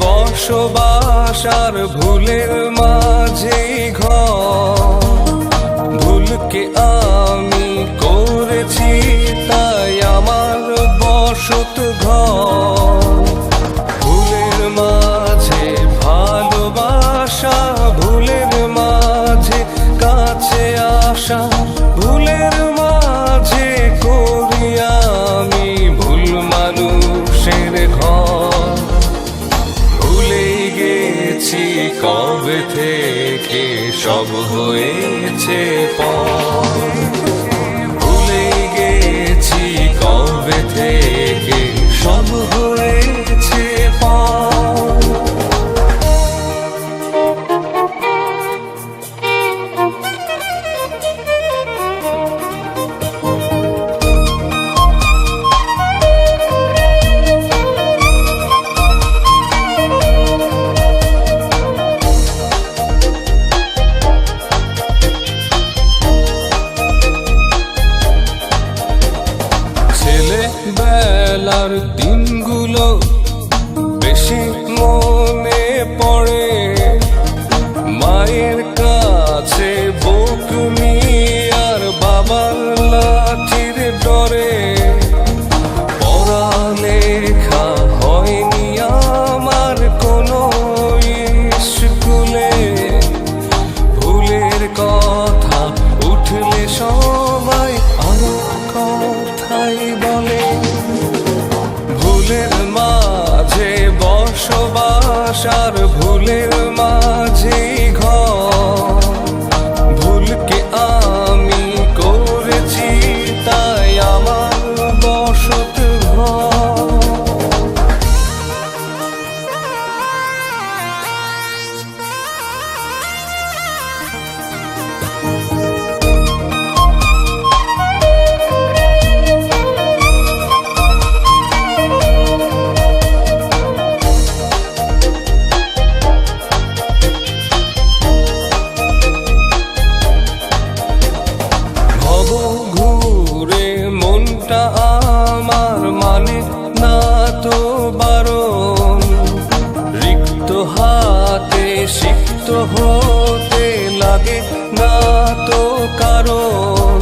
বসবাস আর ভুলের মাঝে ঘর। ভুলকে আমি কবে থেকে সব হয়েছে পর বেলার দিনগুলো বেশি মনে পড়ে। মায়ের কাছে বকুনি আর বাবার লাঠির ডরে। পড়ালেখা হয়নি আমার কোনো স্কুলে। ভুলের কথা উঠলে সবাই আর ভুলের সিক্ত হতে লাগে না তো কারণ।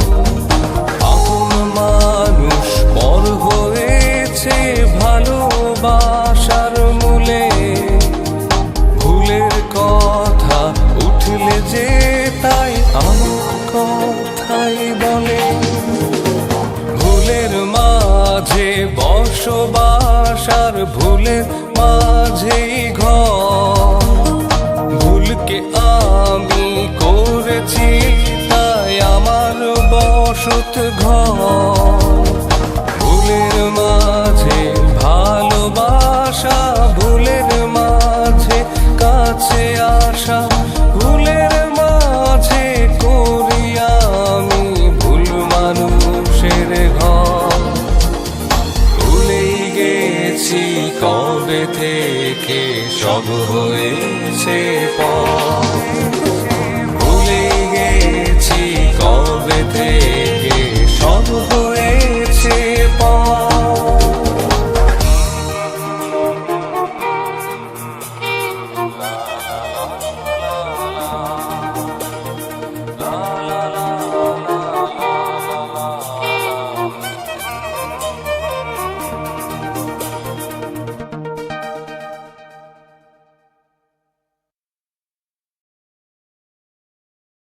আপন মানুষ পর হয়েছে ভালোবাসার মূলে। ভুলের কথা উঠলে যে তাই আমার কথাই বলে। ভুলের মাঝে বসবাস আর ভুলের মাঝেই ঘর। করেছি, তাই আমার বসত ঘর। ভুলের মাঝে, ভালোবাসা ভুলের মাঝে, কাছে আসা ভুলের মাঝে করি আমি ভুল মানুষের ঘর। ভুলেই গেছি, কবে থেকে সব হয়েছে?